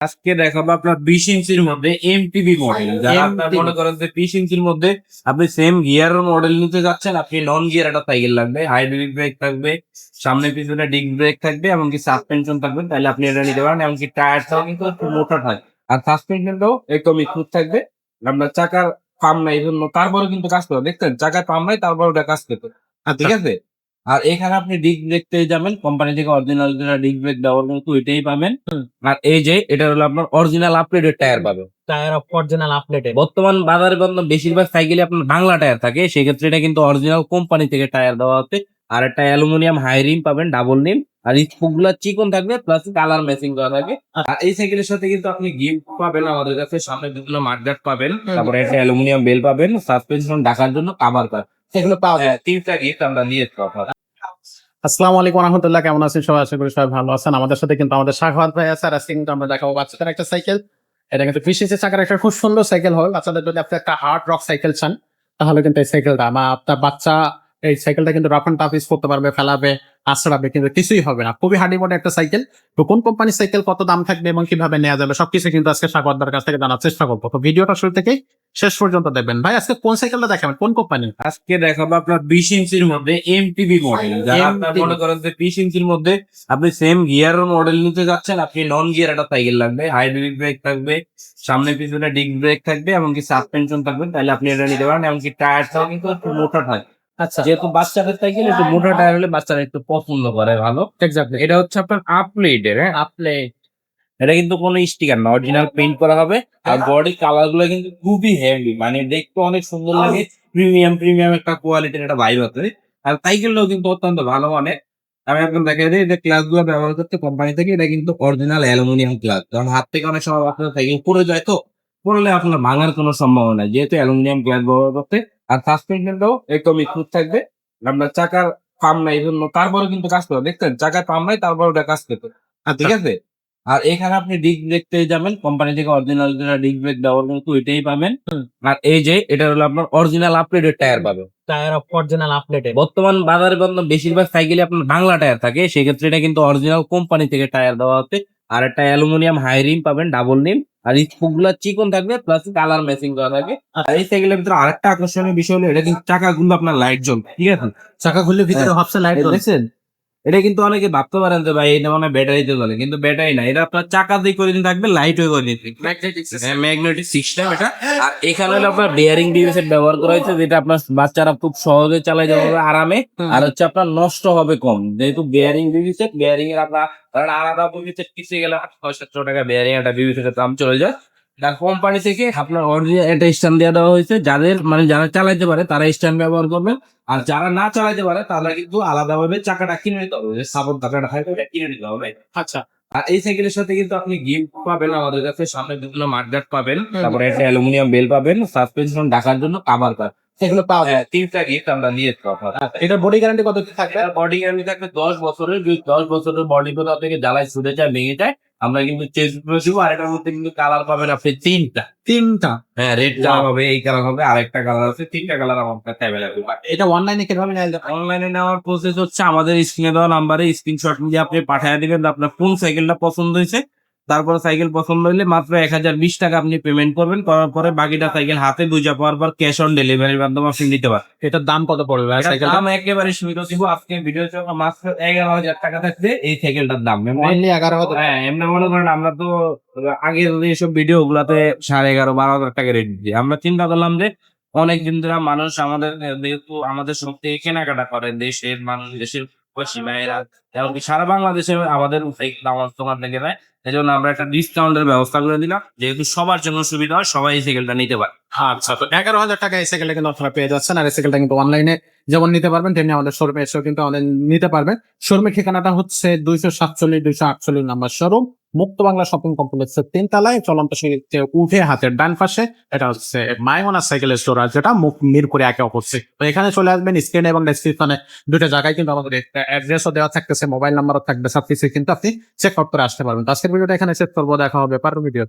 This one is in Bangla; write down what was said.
আজকে দেখাবো আপনার বিশ ইঞ্চির মধ্যে এমটিভি মডেল যারা আপনার মনে করেন যে বিশ ইঞ্চির মধ্যে আপনি সেম গিয়ার মডেল নিতে যাচ্ছেন আপনি নন গিয়ার একটা সাইকেল লাগবে। হাইড্রোলিক ব্রেক থাকবে সামনে পিছনে ডিস্ক ব্রেক থাকবে এমনকি সাসপেনশন থাকবে তাহলে আপনি এটা নিতে পারেন। এমনকি টায়ারটাও কিন্তু একটু মোটা থাকে। আর সাসপেনশনটাও একদম স্মুথ থাকবে। আপনার চাকার পাম নাই এই জন্য তারপরে কিন্তু কাজ করবে দেখছেন? চাকার পাম নাই তারপরে ওটা কাজ করবে। ঠিক আছে? আর এখানে আপনি ডিস্ক ব্রেক পেয়ে যাবেন। কোম্পানি থেকে অরিজিনাল যেটা ডিস্ক ব্রেক দেওয়ার কিন্তু এটাই পাবেন। আর এই যে এটা হলো আপনার অরিজিনাল আপডেটেড টায়ার পাবেন। টায়ার অফ অরিজিনাল আপডেটেড বর্তমান বাজারে বন্ধ বেশিরভাগ সাইকেলে আপনার বাংলা টায়ার থাকে। সেক্ষেত্রে এটা কিন্তু অরিজিনাল কোম্পানি থেকে টায়ার দেওয়া হচ্ছে। আর একটা অ্যালুমিনিয়াম হাই রিম পাবেন ডাবল রিম আর স্পুকগুলা চিকন থাকবে প্লাস কালার ম্যাচিং করা থাকে আর এই সাইকেলের সাথে কিন্তু আপনি গিফট পাবেন আমাদের কাছে সামনে বিভিন্ন মার্কেট পাবেন। তারপরে একটা অ্যালুমিনিয়াম বেল পাবেন সাসপেনশন ঢাকার জন্য কাভার পাবেন সেগুলো পাওয়া যায়। হ্যাঁ তিনটা গিফট আমরা নিয়ে কথা আসসালামু আলাইকুম রহমতুল্লাহ কেমন আছেন? সবাই আশা করি সবাই ভালো আছেন। আমাদের সাথে কিন্তু আমাদের শাখাওয়াত ভাই আছে আর আজকে কিন্তু আমরা দেখাবো বাচ্চাদের একটা সাইকেল এটা কিন্তু বিশেষ চাকার একটা খুব সুন্দর সাইকেল হবে। বাচ্চাদের যদি আপনি একটা হার্ড রক সাইকেল চান তাহলে কিন্তু এই সাইকেলটা বা আপনার বাচ্চা এই সাইকেলটা কিন্তু রাফ অ্যান্ড টাফ ইউজ করতে পারবে ফেলাবে আশ্রাবে কিন্তু কিছুই হবে না। খুবই হার্ডি মোডে একটা সাইকেল তো কোন কোম্পানির সাইকেল কত দাম থাকবে এবং কীভাবে নেওয়া যাবে সবকিছু কিন্তু আজকে শাখাওয়াতদার কাছ থেকে জানার চেষ্টা করব। তো ভিডিওটা শুরু থেকেই শেষ পর্যন্ত দেখবেন। ভাই আজকে কোন সাইকেলটা দেখাবেন? কোন কোম্পানি আজকে দেখাবো আপনার বিশ ইঞ্চির মধ্যে এমটিভি মডেল যারা আপনার মনে করেন যে বিশ ইঞ্চির মধ্যে আপনি সেম গিয়ার মডেল নিতে যাচ্ছেন আপনি নন গিয়ার একটা সাইকেল লাগবে। হাইড্রোলিক ব্রেক থাকবে সামনে পিছনে ডিস্ক ব্রেক থাকবে এমনকি সাসপেনশন থাকবে। তাহলে আপনি এটা নিতে পারেন এমনকি টায়ারটাও কিন্তু একটু মোটা থাকে। আচ্ছা। যেহেতু বাচ্চাদের সাইকেল একটু মোটা টায়ার হলে বাচ্চারা একটু পছন্দ করে ভালো। এক্স্যাক্টলি এটা হচ্ছে আপনার আপলেটের হ্যাঁ? আপলে এটা কিন্তু কোনো স্টিকার না অরিজিনাল পেইন্ট করা হবে। আর বডি কালারগুলো কিন্তু খুবই হেভি মানে দেখতে অনেক সুন্দর লাগে। প্রিমিয়াম প্রিমিয়াম একটা কোয়ালিটির একটা ভাইব আছে। আর সাইকেলটাও কিন্তু অত্যন্ত ভালো মানে আমি একদম দেখা যায় যে ক্লাসগুলো ব্যবহার করতে কোম্পানি থেকে এটা কিন্তু অরিজিনাল অ্যালুমিনিয়াম ক্লাস কারণ হাত থেকে অনেক সময় আপনার সাইকেল পড়ে যায় তো পড়লে আপনার ভাঙার কোনো সম্ভাবনা যেহেতু অ্যালুমিনিয়াম গ্লাস ব্যবহার করতে আর সাসপেনশনটাও একদম স্মুথ থাকবে। আপনার চাকার পাম নাই এই জন্য তারপরে কিন্তু কাজ করবে দেখছেন? চাকার পাম নাই তারপর ওটা কাজ করবে ঠিক আছে? আর এখানে আপনি ডিস্ক পেয়ে যাবেন কোম্পানি থেকে অরিজিনাল যেটা ডিস্ক ব্রেক দেওয়ার কিন্তু ওইটাই পাবেন। আর এই যে এটা হলো আপনার অরিজিনাল আপগ্রেডেড টায়ার পাবেন। টায়ার অফ অরিজিনাল আপডেটেড বর্তমান বাজারে বন্ধ বেশিরভাগ সাইকেলে আপনার বাংলা টায়ার থাকে সেক্ষেত্রে এটা কিন্তু অরিজিনাল কোম্পানি থেকে টায়ার দেওয়া হচ্ছে। আর একটা অ্যালুমিনিয়াম হাই রিম পাবেন ডাবল রিম আর স্পুকগুলা চিকন থাকবে প্লাস কালার ম্যাচিং করা থাকে আর এই সাইকেলের ভিতরে আরেকটা আকর্ষণীয় বিষয় হলো এটা কিন্তু চাকাগুলো আপনার লাইট জ্বলবে ঠিক আছে? চাকা খুললে ভিতরে হ্যাঁ। লাইট দেখছেন? এটা কিন্তু অনেকে ভাবতে পারেন যে ভাই এটা মানে ব্যাটারিতে চলে কিন্তু ব্যাটারি না এটা আপনার চাকা দিয়ে করে দিন থাকবে লাইট হয়ে করে দিন ম্যাগনেটিক সিস্টেম এটা। আর এখানে হলো আপনার বেয়ারিং ডিভাইসের ব্যবহার করা হয়েছে যেটা আপনার বাচ্চারা খুব সহজে চালাই যাবে আরামে। আর হচ্ছে আপনার নষ্ট হবে কম। যেহেতু বেয়ারিং ডিভাইসের বেয়ারিং এর আপনার আলাদা ডিভাইসের পিছিয়ে গেলে ছয় সাতশো টাকা বেয়ারিং একটা ডিভাইসের দাম চলে যায়। তার কোম্পানি থেকে আপনার অরিজিনাল একটা স্ট্যান্ড দেওয়া দেওয়া হয়েছে। যাদের মানে যারা চালাইতে পারে তারা স্ট্যান্ড ব্যবহার করবে। আর যারা না চালাইতে পারে তারা কিন্তু আলাদাভাবে চাকাটা কিনে নিতে হবে। সাপোর্ট চাকাটা ওটা কিনে নিতে হবে। আচ্ছা। আর এই সাইকেলের সাথে কিন্তু আপনি গিফট পাবেন আমাদের কাছে। সামনে বিভিন্ন মার্কেট পাবেন। তারপরে একটা অ্যালুমিনিয়াম বেল পাবেন। সাসপেনশন ঢাকার জন্য কাভার পাবেন সেগুলো পাওয়া যায়। হ্যাঁ তিনটা গিফট আমরা নিয়ে এটা বডি গ্যারান্টি কত কি থাকবে? বডি গ্যারান্টি থাকবে দশ বছরের। দশ বছরের বডি কোথাও থেকে জ্বালায় ছুটে যায় ভেঙে যায় আমরা কিন্তু চেঞ্জ করে দিব আর এটার মধ্যে কিন্তু কালার পাবেন আপনি তিনটা। তিনটা? হ্যাঁ রেড কালার হবে এই কালার হবে আরেকটা কালার আছে তিনটা কালার আমার কাছে অ্যাভেলেবল এটা অনলাইনে কীভাবে অনলাইনে নেওয়ার প্রসেস হচ্ছে আমাদের স্ক্রিনে দেওয়া নাম্বারে স্ক্রিনশট নিয়ে আপনি পাঠিয়ে দিবেন আপনার কোন সাইকেলটা পছন্দ হয়েছে তারপরে সাইকেল পছন্দ হইলে মাত্র এক হাজার বিশ টাকা আপনি পেমেন্ট করবেন করার পরে বাকিটা সাইকেল হাতে বুঝা পাওয়ার পর ক্যাশ অন ডেলিভারির মাধ্যমে আপনি নিতে পারেন এটার দাম কত পড়বে এটার দাম একেবারে সীমিত দিব আজকে ভিডিও মাত্র এগারো হাজার টাকা থাকবে এই সাইকেলটার দাম। এমনি- এগারো হাজার। হ্যাঁ এমনি মনে করেন আমরা তো আগে এইসব ভিডিও গুলাতে সাড়ে এগারো বারো হাজার টাকা রেট দিই আমরা চিন্তা করলাম যে অনেক দিন ধরে মানুষ আমাদের যেহেতু আমাদের সব থেকে কেনাকাটা করে দেশের মানুষ দেশের প্রবাসী ভাইয়েরা এমনকি সারা বাংলাদেশে আমাদের দোকান থেকে নেয়? এই জন্য আমরা একটা ডিসকাউন্টের ব্যবস্থা করে দিলাম, যেহেতু সবার জন্য সুবিধা হয়, সবাই এই সাইকেলটা নিতে পারে। আচ্ছা তো এগারো হাজার টাকা এই সাইকেলটা কিন্তু আপনারা পেয়ে যাচ্ছেন, আর এই সাইকেলটা কিন্তু অনলাইনে যেমন নিতে পারবেন, তেমনি আমাদের শোরুমে এসেও কিন্তু অনলাইন নিতে পারবেন। শোরুমের ঠিকানাটা হচ্ছে দুইশো সাতচল্লিশ, দুইশো আটচল্লিশ নাম্বার শোরুম মুক্ত বাংলা শপিং কমপ্লেক্সের তিনতলায় চলন্ত সিঁড়িতে উঠে হাতের ডান পাশে, এটা হচ্ছে মাইমনা সাইকেল স্টোর আর যেটা মুখ মিরপুরে একে অপরছে তো এখানে চলে আসবেন স্ক্রিন এবং ডেসক্রিপশনে দুটো জায়গায় কিন্তু আমাদের অ্যাড্রেসও দেওয়া থাকতেছে মোবাইল নাম্বারও থাকবে সব কিছু কিন্তু আপনি চেক আউট করে আসতে পারবেন। আজকের ভিডিওটা এখানে চেক করব, দেখা হবে পার ভিডিও